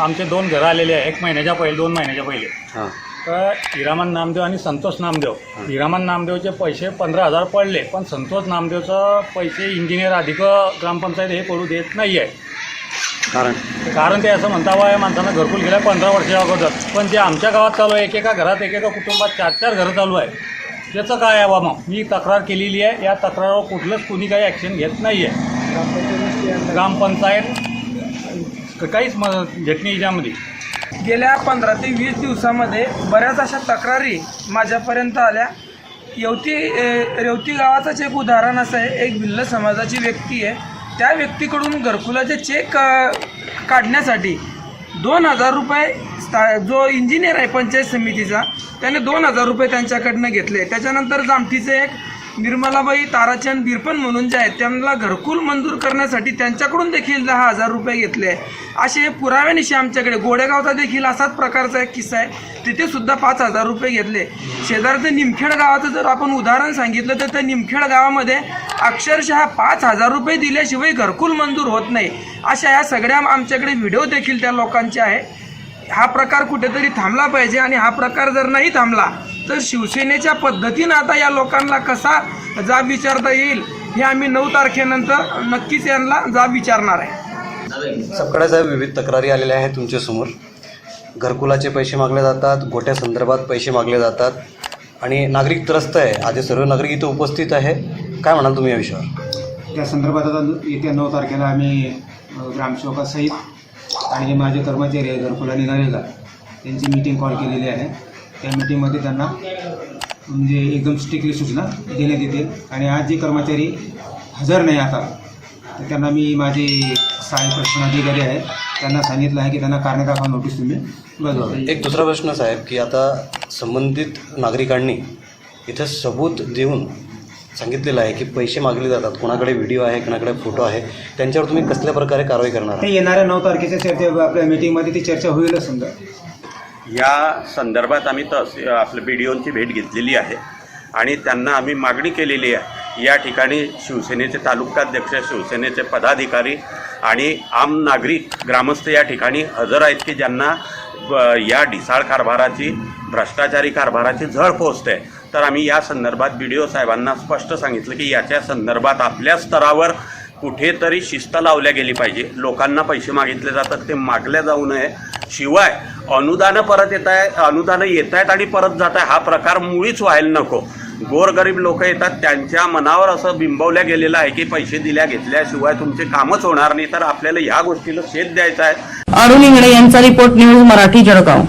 आमचे दोन घरं आलेले आहे एक महिन्याच्या पहिले दोन महिन्याच्या पहिले. हां. तर हिरामन नामदेव आणि संतोष नामदेव. हिरामन नामदेवचे पैसे पंधरा हजार पडले पण संतोष नामदेवचं पैसे इंजिनियर अधिक ग्रामपंचायत हे पडू देत नाही आहे कारण? कारण ते असं म्हणता बा या माणसानं घरकुल गेलं पंधरा वर्षा अगोदर. पण ते आमच्या गावात चालू आहे एकेका घरात एकेका कुटुंबात चार चार घरं चालू आहे याचं काय आहे बाबा? मी तक्रार केलेली आहे. या तक्रारावर कुठलंच कोणी काही ॲक्शन घेत नाही आहे ग्रामपंचायत काहीच म घेत नाही याच्यामध्ये. गेल्या पंधरा ते वीस दिवसामध्ये बऱ्याच अशा तक्रारी माझ्यापर्यंत आल्या. येवती रेवती गावाचंच एक उदाहरण असं आहे एक भिल्ल समाजाची व्यक्ती आहे. त्या व्यक्तीकडून घरकुलाचे चेक काढण्यासाठी दोन हजार रुपये स्था जो इंजिनियर आहे पंचायत समितीचा त्याने दोन हजार रुपये त्यांच्याकडनं घेतले. त्याच्यानंतर जामठीचे एक निर्मलाबाई ताराचंद बिरपण म्हणून जे आहेत त्यांना घरकुल मंजूर करण्यासाठी त्यांच्याकडून देखील दहा हजार रुपये घेतले. असे पुराव्यानिशी आमच्याकडे गोडेगावचा देखील असाच प्रकारचा एक किस्सा आहे. तिथे सुद्धा पाच हजार रुपये घेतले. शेजारचं निमखेड गावाचं जर आपण उदाहरण सांगितलं तर त्या निमखेड गावामध्ये अक्षरशः पाच हजार रुपये दिल्याशिवाय घरकुल मंजूर होत नाही. अशा या सगळ्या आमच्याकडे व्हिडिओ देखील त्या लोकांचे आहे. हा प्रकार कुठेतरी थांबला पाहिजे आणि हा प्रकार जर नाही थांबला तर शिवसेनेच्या पद्धतीनं आता या लोकांना कसा जाब विचारता येईल हे आम्ही नऊ तारखेनंतर नक्कीच यांना जाब विचारणार आहे. सगळ्या साहेब विविध तक्रारी आलेल्या आहेत तुमच्यासमोर घरकुलाचे पैसे मागले जातात गोट्या संदर्भात पैसे मागले जातात आणि नागरिक त्रस्त आहे. आधी सर्व नागरिक इथे उपस्थित आहे. काय म्हणाल तुम्ही या विषयावर? त्या संदर्भात आता येत्या नऊ तारखेला आम्ही ग्रामसेवकासहित आणि हे माझे कर्मचारी आहे घरकुला निघालेला. त्यांची मीटिंग कॉल केलेली आहे. त्या मीटिंगमध्ये त्यांना म्हणजे एकदम स्ट्रिक्टली सूचना देण्यात येतील आणि आज जे कर्मचारी हजर नाही आता तर त्यांना मी माझे सहाय्यक प्रश्न अधिकारी आहे. त्यांना सांगितलं आहे की त्यांना कारणे दाखवा नोटीस तुम्ही. बजावा एक दुसरा प्रश्न साहेब की आता संबंधित नागरिकांनी इथं सबूत देऊन सांगितलेलं आहे की पैसे मागले जातात. कोणाकडे व्हिडिओ आहे कोणाकडे फोटो आहे त्यांच्यावर तुम्ही कसल्या प्रकारे कारवाई करणार ते येणाऱ्या नऊ तारखेच्या चर्चे आपल्या मीटिंगमध्ये ती चर्चा होईलच समजा. या संदर्भात आम्ही तस आपल्या बी डी ओंची भेट घेतलेली आहे आणि त्यांना आम्ही मागणी केलेली आहे. या ठिकाणी शिवसेनेचे तालुकाध्यक्ष शिवसेनेचे पदाधिकारी आणि आम नागरिक ग्रामस्थ या ठिकाणी हजर आहेत की ज्यांना या ढिसाळ कारभाराची भ्रष्टाचारी कारभाराची झळ पोचते तर आम्ही या संदर्भात बी डी ओ साहेबांना स्पष्ट सांगितलं की याच्या संदर्भात आपल्या स्तरावर कुठेतरी शिस्त लावल्या गेली पाहिजे. लोकांना पैसे मागितले जातात ते मागल्या जाऊ नये. शिवाय अनुदानं परत येत आहे अनुदानं येत आहेत आणि परत जात आहे हा प्रकार मुळीच व्हायला नको. गोरगरीब लोक येतात त्यांच्या मनावर असं बिंबवल्या गेलेलं आहे की पैसे दिल्या घेतल्याशिवाय तुमचे कामच होणार नाही. तर आपल्याला या गोष्टीला शेत द्यायचा आहे. अरुण इंगळे यांचा रिपोर्ट न्यूज मराठी जळगाव.